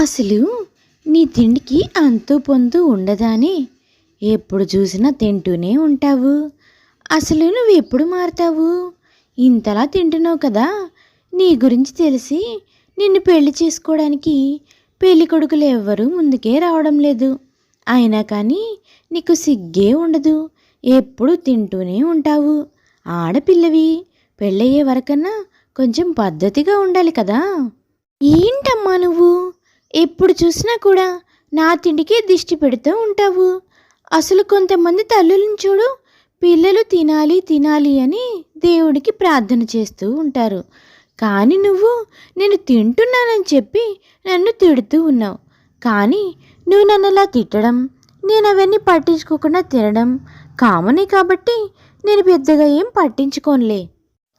అసలు నీ తిండికి అంతు పొందు ఉండదానే? ఎప్పుడు చూసినా తింటూనే ఉంటావు. అసలు నువ్వు ఎప్పుడు మారుతావు? ఇంతలా తింటున్నావు కదా. నీ గురించి తెలిసి నిన్ను పెళ్ళి చేసుకోవడానికి పెళ్ళి కొడుకులు ఎవ్వరూ ముందుకే రావడం లేదు. అయినా కానీ నీకు సిగ్గే ఉండదు. ఎప్పుడు తింటూనే ఉంటావు. ఆడపిల్లవి పెళ్ళయ్యే వరకన్నా కొంచెం పద్ధతిగా ఉండాలి కదా. ఏంటమ్మా నువ్వు? ఎప్పుడు చూసినా కూడా నా తిండికే దిష్టి పెడుతూ ఉంటావు. అసలు కొంతమంది తల్లులను చూడు పిల్లలు తినాలి తినాలి అని దేవుడికి ప్రార్థన చేస్తూ ఉంటారు. కానీ నువ్వు నేను తింటున్నానని చెప్పి నన్ను తిడుతూ ఉన్నావు. కానీ నువ్వు నన్ను అలా తిట్టడం నేను అవన్నీ పట్టించుకోకుండా తినడం కామనే కాబట్టి నేను పెద్దగా ఏం పట్టించుకోనులే.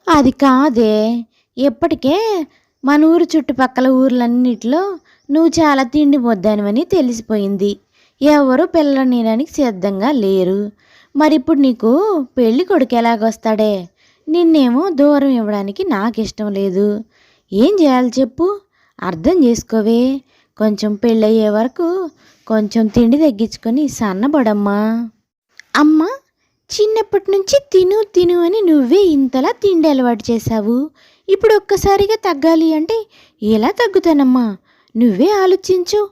అది కాదే. ఎప్పటికే మన ఊరు చుట్టుపక్కల ఊర్లన్నిటిలో నువ్వు చాలా తిండి వద్దానివని తెలిసిపోయింది. ఎవరు పిల్లలు సిద్ధంగా లేరు. మరి ఇప్పుడు నీకు పెళ్ళి కొడుకు ఎలాగొస్తాడే? నిన్నేమో దూరం ఇవ్వడానికి నాకు ఇష్టం లేదు. ఏం చేయాలి చెప్పు? అర్థం చేసుకోవే. కొంచెం పెళ్ళయ్యే వరకు కొంచెం తిండి తగ్గించుకొని సన్నబడమ్మా. అమ్మ చిన్నప్పటి నుంచి తిను తిను అని నువ్వే ఇంతలా తిండి అలవాటు చేశావు. ఇప్పుడు ఒక్కసారిగా తగ్గాలి అంటే ఎలా తగ్గుతానమ్మా? నువ్వే ఆలోచించు.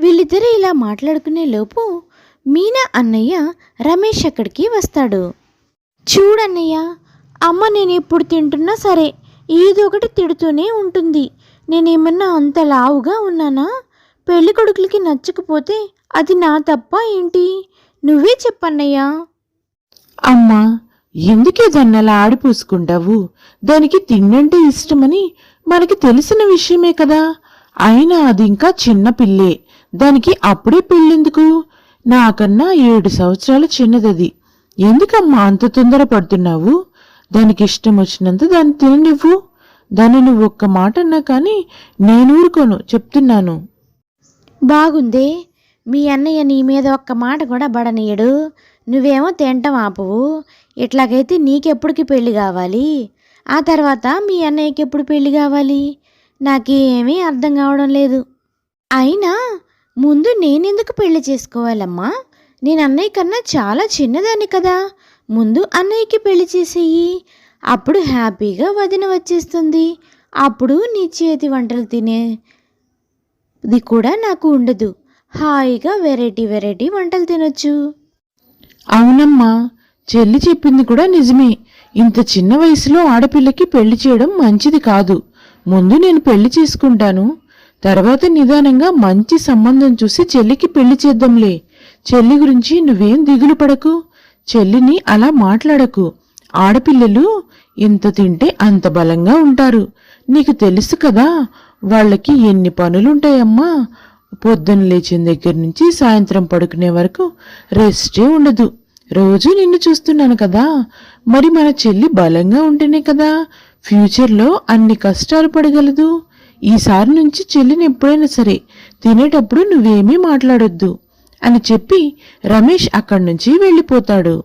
వీళ్ళిద్దరూ ఇలా మాట్లాడుకునే లోపు మీనా అన్నయ్య రమేష్ అక్కడికి వస్తాడు. చూడన్నయ్య అమ్మ నేను ఎప్పుడు తింటున్నా సరే ఏదో ఒకటి తిడుతూనే ఉంటుంది. నేనేమన్నా అంత లావుగా ఉన్నానా? పెళ్ళి కొడుకులకి నచ్చకపోతే అది నా తప్ప ఏంటి? నువ్వే చెప్పన్నయ్యా. అమ్మా ఎందుకే దాన్ని అలా ఆడిపూసుకుంటావు? దానికి తిండంటే ఇష్టమని మనకి తెలిసిన విషయమే కదా. అయినా అది ఇంకా చిన్న పిల్లే. దానికి అప్పుడే పెళ్ళెందుకు? నాకన్నా ఏడు సంవత్సరాలు చిన్నదది. ఎందుకమ్మా అంత తొందర పడుతున్నావు? దానికి ఇష్టం వచ్చినంత దాన్ని తిననివ్వు. దాన్ని నువ్వు ఒక్క మాట అన్నా కానీ నేను ఊరుకోను. చెప్తున్నాను. బాగుందే. మీ అన్నయ్య నీ మీద ఒక్క మాట కూడా బడనీయడు నువ్వేమో తింటాం ఆపవు. ఇట్లాగైతే నీకెప్పటికి పెళ్ళి కావాలి? ఆ తర్వాత మీ అన్నయ్యకి ఎప్పుడు పెళ్ళి కావాలి? నాకేమీ అర్థం కావడం లేదు. అయినా ముందు నేనెందుకు పెళ్ళి చేసుకోవాలమ్మా? నేను అన్నయ్య కన్నా చాలా చిన్నదాన్ని కదా. ముందు అన్నయ్యకి పెళ్ళి చేసేయి. అప్పుడు హ్యాపీగా వదిన వచ్చేస్తుంది. అప్పుడు నీ చేతి వంటలు తినేది కూడా నాకు ఉండదు. హాయిగా వెరైటీ వెరైటీ వంటలు తినొచ్చు. అవునమ్మా చెల్లి చెప్పింది కూడా నిజమే. ఇంత చిన్న వయసులో ఆడపిల్లకి పెళ్ళి చేయడం మంచిది కాదు. ముందు నేను పెళ్ళి చేసుకుంటాను. తర్వాత నిదానంగా మంచి సంబంధం చూసి చెల్లికి పెళ్ళి చేద్దాంలే. చెల్లి గురించి నువ్వేం దిగులు పడకు. చెల్లిని అలా మాట్లాడకు. ఆడపిల్లలు ఇంత తింటే అంత బలంగా ఉంటారు. నీకు తెలుసు కదా వాళ్ళకి ఎన్ని పనులుంటాయమ్మా. పొద్దున్న లేచిన దగ్గర నుంచి సాయంత్రం పడుకునే వరకు రెస్టే ఉండదు. రోజు నిన్ను చూస్తున్నాను కదా. మరి మన చెల్లి బలంగా ఉంటేనే కదా ఫ్యూచర్లో అన్ని కష్టాలు పడగలదు. ఈసారి నుంచి చెల్లిని ఎప్పుడైనా సరే తినేటప్పుడు నువ్వేమీ మాట్లాడొద్దు అని చెప్పి రమేష్ అక్కడి నుంచి వెళ్ళిపోతాడు.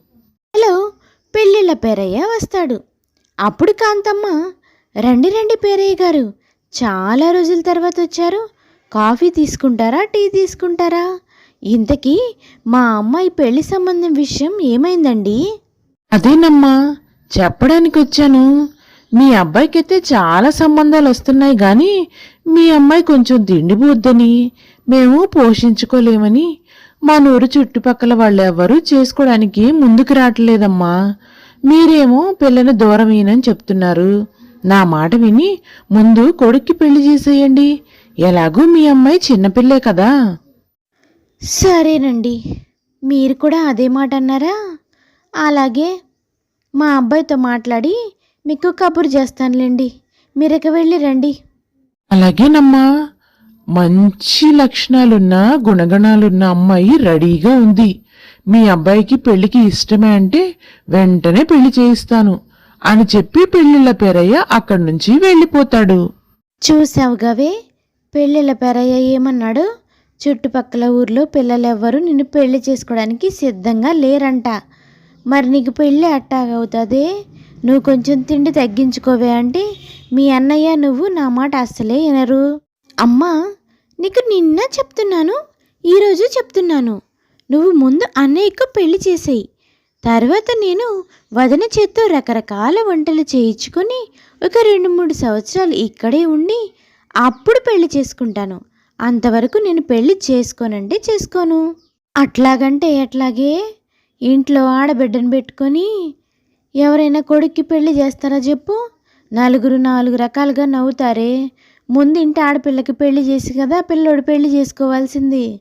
హలో పెళ్ళిళ్ళ పేరయ్య వస్తాడు. అప్పుడు కాంతమ్మ రండి రండి పేరయ్య గారు. చాలా రోజుల తర్వాత వచ్చారు. కాఫీ తీసుకుంటారా టీ తీసుకుంటారా? ఇంతకీ మా అమ్మాయి పెళ్ళి సంబంధం విషయం ఏమైందండి? అదేనమ్మా చెప్పడానికి వచ్చాను. మీ అబ్బాయికైతే చాలా సంబంధాలు వస్తున్నాయి కానీ మీ అమ్మాయి కొంచెం దిండిపోద్దని మేము పోషించుకోలేమని మా నూరు చుట్టుపక్కల వాళ్ళెవ్వరూ చేసుకోవడానికి ముందుకు రావట్లేదమ్మా. మీరేమో పిల్లని దూరమేనని చెప్తున్నారు. నా మాట విని ముందు కొడుక్కి పెళ్ళి చేసేయండి. ఎలాగూ మీ అమ్మాయి చిన్నపిల్లే కదా. సరేనండి. మీరు కూడా అదే మాట అన్నారా? అలాగే మా అబ్బాయితో మాట్లాడి మీకు కబురు చేస్తానులేండి. మీరు ఇక వెళ్ళి రండి. అలాగేనమ్మా. మంచి లక్షణాలున్న గుణగణాలున్న అమ్మాయి రెడీగా ఉంది. మీ అబ్బాయికి పెళ్ళికి ఇష్టమే అంటే వెంటనే పెళ్ళి చేయిస్తాను. అని చెప్పి పెళ్ళిళ్ళ పేరయ్య అక్కడి నుంచి వెళ్ళిపోతాడు. చూసావుగావే పెళ్ళిళ్ళ పెరయ్య ఏమన్నాడు? చుట్టుపక్కల ఊర్లో పిల్లలెవ్వరూ నిన్ను పెళ్ళి చేసుకోవడానికి సిద్ధంగా లేరంట. మరి నీకు పెళ్ళి అట్టాగవుతుంది? నువ్వు కొంచెం తిండి తగ్గించుకోవే అంటే మీ అన్నయ్య నువ్వు నా మాట అస్సలే వినరు. అమ్మా నీకు నిన్న చెప్తున్నాను ఈరోజు చెప్తున్నాను. నువ్వు ముందు అన్నయ్యకు పెళ్ళి చేసేయి. తర్వాత నేను వదన చేత్తో రకరకాల వంటలు చేయించుకొని ఒక రెండు మూడు సంవత్సరాలు ఇక్కడే ఉండి అప్పుడు పెళ్ళి చేసుకుంటాను. అంతవరకు నేను పెళ్ళి చేసుకోనంటే చేసుకోను. అట్లాగంటే ఎట్లాగే? ఇంట్లో ఆడబిడ్డను పెట్టుకొని ఎవరైనా కొడుక్కి పెళ్ళి చేస్తారా చెప్పు? నలుగురు నాలుగు రకాలుగా నవ్వుతారే. ముందు ఇంటి ఆడపిల్లకి పెళ్ళి చేసి కదా పిల్లోడు పెళ్ళి చేసుకోవాల్సింది.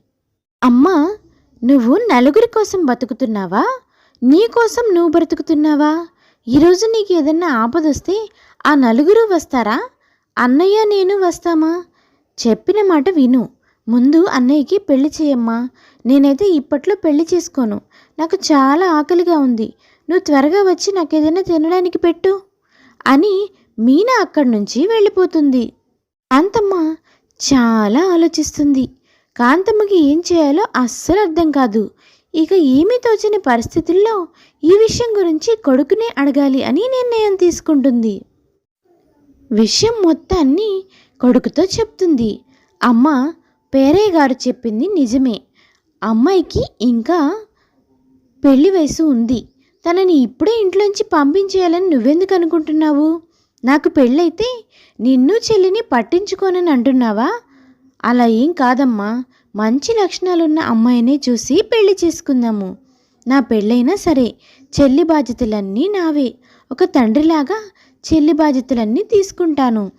అమ్మా నువ్వు నలుగురి కోసం బతుకుతున్నావా? నీ కోసం నువ్వు బ్రతుకుతున్నావా? ఈరోజు నీకు ఏదన్నా ఆపదొస్తే ఆ నలుగురు వస్తారా? అన్నయ్య నేను వస్తామా? చెప్పిన మాట విను. ముందు అన్నయ్యకి పెళ్ళి చేయమ్మా. నేనైతే ఇప్పట్లో పెళ్ళి చేసుకోను. నాకు చాలా ఆకలిగా ఉంది. నువ్వు త్వరగా వచ్చి నాకు ఏదైనా తినడానికి పెట్టు అని మీనా అక్కడి నుంచి వెళ్ళిపోతుంది. కాంతమ్మ చాలా ఆలోచిస్తుంది. కాంతమ్మకి ఏం చేయాలో అస్సలు అర్థం కాదు. ఇక ఏమీ తోచని పరిస్థితుల్లో ఈ విషయం గురించి కొడుకునే అడగాలి అని నిర్ణయం తీసుకుంటుంది. విషయం మొత్తాన్ని కొడుకుతో చెప్తుంది. అమ్మ పేరయ్య గారు చెప్పింది నిజమే. అమ్మాయికి ఇంకా పెళ్ళి వయసు ఉంది. తనని ఇప్పుడే ఇంట్లోంచి పంపించేయాలని నువ్వెందుకు అనుకుంటున్నావు? నాకు పెళ్ళైతే నిన్ను చెల్లిని పట్టించుకోనని అంటున్నావా? అలా ఏం కాదమ్మా. మంచి లక్షణాలున్న అమ్మాయినే చూసి పెళ్ళి చేసుకుందాము. నా పెళ్ళైనా సరే చెల్లి బాధ్యతలన్నీ నావే. ఒక తండ్రిలాగా చెల్లి బాధ్యతలన్నీ తీసుకుంటాను.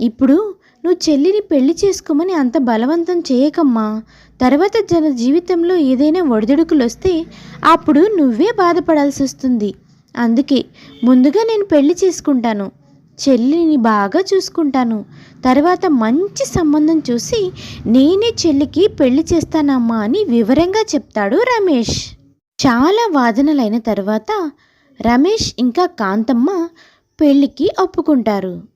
ఇప్పుడు నువ్వు చెల్లిని పెళ్ళి చేసుకోమని అంత బలవంతం చేయకమ్మా. తర్వాత జన జీవితంలో ఏదైనా ఒడిదుడుకులు వస్తే అప్పుడు నువ్వే బాధపడాల్సి వస్తుంది. అందుకే ముందుగా నేను పెళ్ళి చేసుకుంటాను. చెల్లిని బాగా చూసుకుంటాను. తర్వాత మంచి సంబంధం చూసి నేనే చెల్లికి పెళ్ళి చేస్తానమ్మా అని వివరంగా చెప్తాడు రమేష్. చాలా వాదనలైన తర్వాత రమేష్ ఇంకా కాంతమ్మ పెళ్ళికి ఒప్పుకుంటారు.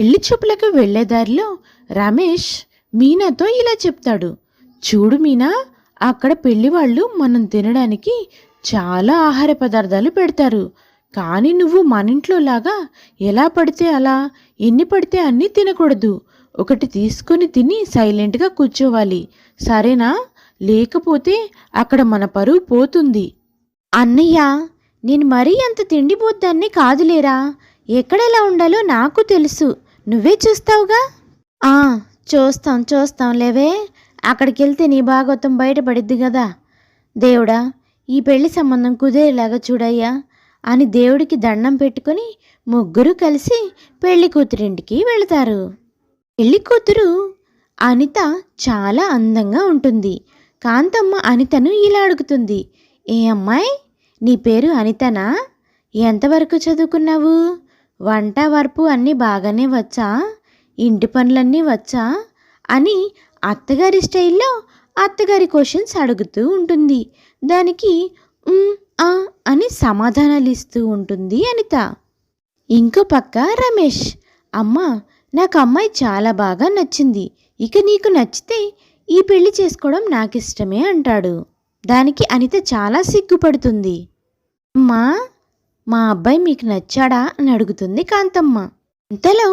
పెళ్ళి చూపులకు వెళ్ళే దారిలో రమేష్ మీనాతో ఇలా చెప్తాడు. చూడు మీనా అక్కడ పెళ్ళి వాళ్ళు మనం తినడానికి చాలా ఆహార పదార్థాలు పెడతారు. కానీ నువ్వు మన ఇంట్లో లాగా ఎలా పడితే అలా ఎన్ని పడితే అన్నీ తినకూడదు. ఒకటి తీసుకొని తిని సైలెంట్గా కూర్చోవాలి. సరేనా? లేకపోతే అక్కడ మన పరువు పోతుంది. అన్నయ్య నేను మరీ అంత తిండిపోద్దాన్ని కాదులేరా. ఎక్కడెలా ఉండాలో నాకు తెలుసు. నువ్వే చూస్తావుగా? ఆ చూస్తాం చూస్తాం లేవే. అక్కడికి వెళ్తే నీ భాగవతం బయటపడిద్ది కదా దేవుడా ఈ పెళ్ళి సంబంధం కుదేరేలాగా చూడయ్యా అని దేవుడికి దండం పెట్టుకొని ముగ్గురు కలిసి పెళ్ళి కూతురింటికి వెళతారు. పెళ్ళి కూతురు అనిత చాలా అందంగా ఉంటుంది. కాంతమ్మ అనితను ఇలా అడుగుతుంది. ఏ అమ్మాయి నీ పేరు అనితనా? ఎంతవరకు చదువుకున్నావు? వంట వరపు అన్నీ బాగానే వచ్చా? ఇంటి పనులన్నీ వచ్చా? అని అత్తగారి స్టైల్లో అత్తగారి క్వశ్చన్స్ అడుగుతూ ఉంటుంది. దానికి ఆ అని సమాధానాలు ఇస్తూ ఉంటుంది అనిత. ఇంకో పక్క రమేష్ అమ్మ నాకు అమ్మాయి చాలా బాగా నచ్చింది. ఇక నీకు నచ్చితే ఈ పెళ్ళి చేసుకోవడం నాకు ఇష్టమే అంటాడు. దానికి అనిత చాలా సిగ్గుపడుతుంది. అమ్మా మా అబ్బాయి మీకు నచ్చాడా అని అడుగుతుంది కాంతమ్మ. ఇంతలో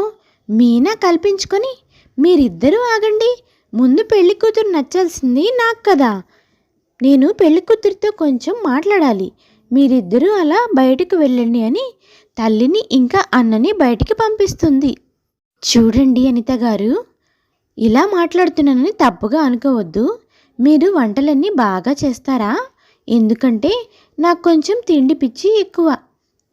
మీనా కల్పించుకొని మీరిద్దరూ ఆగండి ముందు పెళ్ళి కూతురు నచ్చాల్సింది నాకు కదా. నేను పెళ్ళి కూతురితో కొంచెం మాట్లాడాలి. మీరిద్దరూ అలా బయటకు వెళ్ళండి అని తల్లిని ఇంకా అన్నని బయటికి పంపిస్తుంది. చూడండి అనిత గారు ఇలా మాట్లాడుతున్నానని తప్పుగా అనుకోవద్దు. మీరు వంటలన్నీ బాగా చేస్తారా? ఎందుకంటే నాకు కొంచెం తిండి పిచ్చి ఎక్కువ.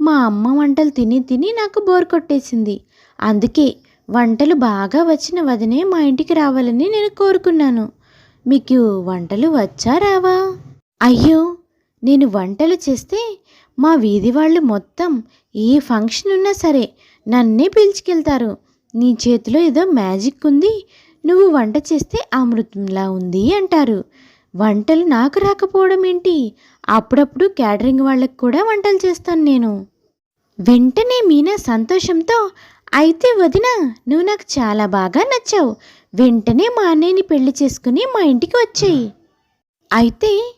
మా అమ్మ వంటలు తిని తిని నాకు బోర్ కొట్టేసింది. అందుకే వంటలు బాగా వచ్చిన వదినే మా ఇంటికి రావాలని నేను కోరుకున్నాను. మీకు వంటలు వచ్చా రావా? అయ్యో నేను వంటలు చేస్తే మా వీధి వాళ్ళు మొత్తం ఏ ఫంక్షన్ ఉన్నా సరే నన్నే పిలిచికెళ్తారు. నీ చేతిలో ఏదో మ్యాజిక్ ఉంది. నువ్వు వంట చేస్తే అమృతంలా ఉంది అంటారు. వంటలు నాకు రాకపోవడం ఏంటి? అప్పుడప్పుడు క్యాటరింగ్ వాళ్ళకి కూడా వంటలు చేస్తాను నేను. వెంటనే మీనా సంతోషంతో అయితే వదిన నువ్వు నాకు చాలా బాగా నచ్చావు. వెంటనే మా అన్నయ్యని పెళ్ళి చేసుకుని మా ఇంటికి వచ్చాయి. అయితే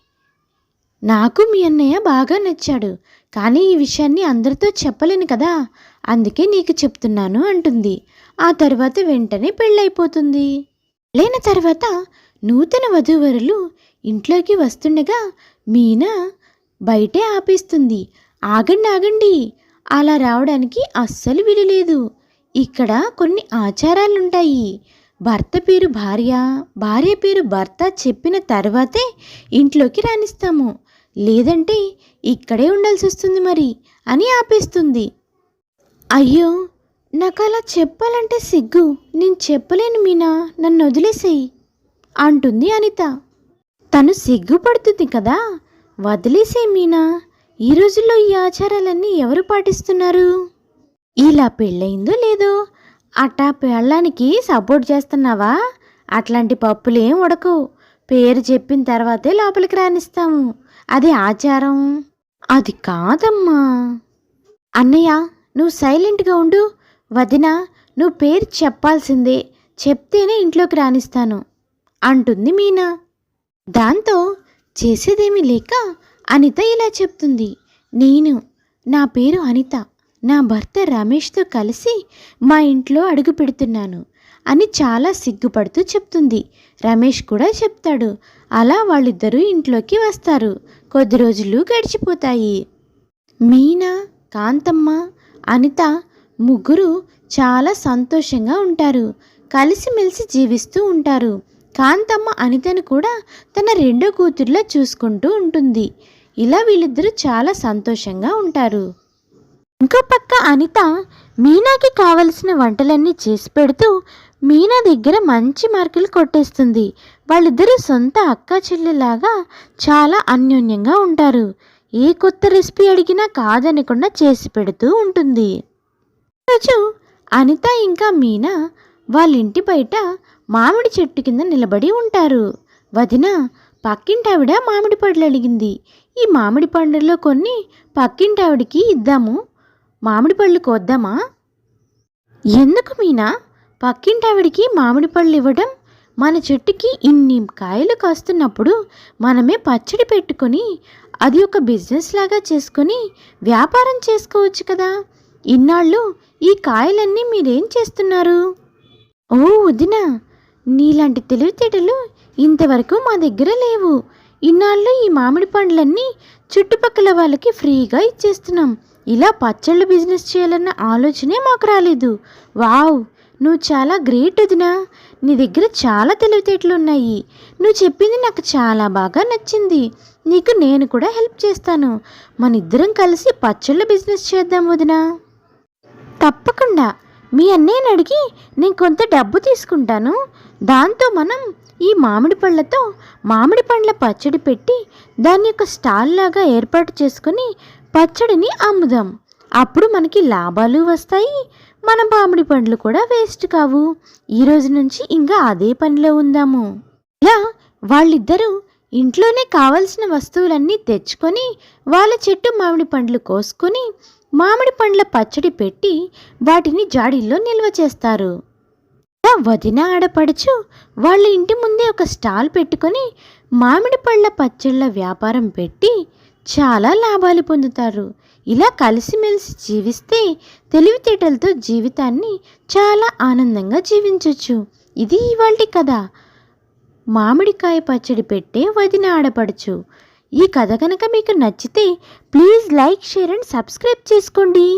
నాకు మీ అన్నయ్య బాగా నచ్చాడు. కానీ ఈ విషయాన్ని అందరితో చెప్పలేను కదా. అందుకే నీకు చెప్తున్నాను అంటుంది. ఆ తర్వాత వెంటనే పెళ్ళైపోతుంది. లేన తర్వాత నూతన వధూవరులు ఇంట్లోకి వస్తుండగా మీనా బయటే ఆపేస్తుంది. ఆగండి ఆగండి. అలా రావడానికి అస్సలు వీలులేదు. ఇక్కడ కొన్ని ఆచారాలుంటాయి. భర్త పేరు భార్య భార్య పేరు భర్త చెప్పిన తర్వాతే ఇంట్లోకి రాణిస్తాము లేదంటే ఇక్కడే ఉండాల్సి వస్తుంది మరి అని ఆపేస్తుంది. అయ్యో నాకు అలా చెప్పాలంటే సిగ్గు. నేను చెప్పలేను మీనా. నన్ను వదిలేసేయి. అంటుంది అనిత. తను సిగ్గుపడుతుంది కదా? వదిలేసే మీనా. ఈ రోజుల్లో ఈ ఆచారాలన్నీ ఎవరు పాటిస్తున్నారు? ఇలా పెళ్ళయిందో లేదో? అట్టా పెళ్ళానికి సపోర్ట్ చేస్తున్నావా? అట్లాంటి పప్పులేం ఉడకవు పేరు చెప్పిన తర్వాతే లోపలికి రానిస్తాము. అది ఆచారం. అది కాదమ్మా. అన్నయ్య నువ్వు సైలెంట్గా ఉండు. వదిన నువ్వు పేరు చెప్పాల్సిందే. చెప్తేనే ఇంట్లోకి రానిస్తాను. అంటుంది మీనా. దాంతో చేసేదేమీ లేక అనిత ఇలా చెప్తుంది. నేను నా పేరు అనిత నా భర్త రమేష్తో కలిసి మా ఇంట్లో అడుగు పెడుతున్నాను అని చాలా సిగ్గుపడుతూ చెప్తుంది. రమేష్ కూడా చెప్తాడు. అలా వాళ్ళిద్దరూ ఇంట్లోకి వస్తారు. కొద్ది రోజులు గడిచిపోతాయి. మీనా కాంతమ్మ అనిత ముగ్గురు చాలా సంతోషంగా ఉంటారు. కలిసిమెలిసి జీవిస్తూ ఉంటారు. కాంతమ్మ అనితను కూడా తన రెండో కూతుర్లా చూసుకుంటూ ఉంటుంది. ఇలా వీళ్ళిద్దరూ చాలా సంతోషంగా ఉంటారు. ఇంకో పక్క అనిత మీనాకి కావలసిన వంటలన్నీ చేసి పెడుతూ మీనా దగ్గర మంచి మార్కులు కొట్టేస్తుంది. వాళ్ళిద్దరూ సొంత అక్క చెల్లెలాగా చాలా అన్యోన్యంగా ఉంటారు. ఏ కొత్త రెసిపీ అడిగినా కాదనకుండా చేసి పెడుతూ ఉంటుంది. రోజు అనిత ఇంకా మీనా వాళ్ళ ఇంటి బయట మామిడి చెట్టు కింద నిలబడి ఉంటారు. వదిన పక్కింటావిడ మామిడి పండ్లు అడిగింది. ఈ మామిడి పండ్లలో కొన్ని పక్కింటావిడికి ఇద్దాము. మామిడి పళ్ళు కోద్దామా? ఎందుకు మీనా? పక్కింటావిడికి మామిడి పళ్ళు ఇవ్వడం మన చెట్టుకి ఇన్ని కాయలు కాస్తున్నప్పుడు మనమే పచ్చడి పెట్టుకొని అది ఒక బిజినెస్ లాగా చేసుకొని వ్యాపారం చేసుకోవచ్చు కదా. ఇన్నాళ్ళు ఈ కాయలన్నీ మీరేం చేస్తున్నారు? ఓ వదిన నీలాంటి తెలివితేటలు ఇంతవరకు మా దగ్గర లేవు. ఇన్నాళ్ళు ఈ మామిడి పండ్లన్నీ చుట్టుపక్కల వాళ్ళకి ఫ్రీగా ఇచ్చేస్తున్నాం. ఇలా పచ్చళ్ళు బిజినెస్ చేయాలన్న ఆలోచనే మాకు రాలేదు. వావ్! నువ్వు చాలా గ్రేట్ వదినా నీ దగ్గర చాలా తెలివితేటలు ఉన్నాయి. నువ్వు చెప్పింది నాకు చాలా బాగా నచ్చింది. నీకు నేను కూడా హెల్ప్ చేస్తాను. మన ఇద్దరం కలిసి పచ్చళ్ళ బిజినెస్ చేద్దాం వదినా. తప్పకుండా. మీ అన్నయ్యని అడిగి నేను కొంత డబ్బు తీసుకుంటాను. దాంతో మనం ఈ మామిడి పళ్ళతో మామిడి పండ్ల పచ్చడి పెట్టి దాని యొక్క స్టాల్ లాగా ఏర్పాటు చేసుకుని పచ్చడిని అమ్ముదాం. అప్పుడు మనకి లాభాలు వస్తాయి. మన మామిడి పండ్లు కూడా వేస్ట్ కావు. ఈ రోజు నుంచి ఇంకా అదే పనిలో ఉందాము. ఇలా వాళ్ళిద్దరూ ఇంట్లోనే కావలసిన వస్తువులన్నీ తెచ్చుకొని వాళ్ళ చెట్టు మామిడి పండ్లు కోసుకొని మామిడి పండ్ల పచ్చడి పెట్టి వాటిని జాడీల్లో నిల్వ చేస్తారు. వదిన ఆడపడుచు వాళ్ళ ఇంటి ముందే ఒక స్టాల్ పెట్టుకొని మామిడి పళ్ళ పచ్చళ్ళ వ్యాపారం పెట్టి చాలా లాభాలు పొందుతారు. ఇలా కలిసిమెలిసి జీవిస్తే తెలివితేటలతో జీవితాన్ని చాలా ఆనందంగా జీవించవచ్చు ఇది ఇవాళ కథ. మామిడికాయ పచ్చడి పెట్టే వదిన ఆడపడుచు. ఈ కథ కనుక మీకు నచ్చితే please like share and subscribe చేసుకోండి.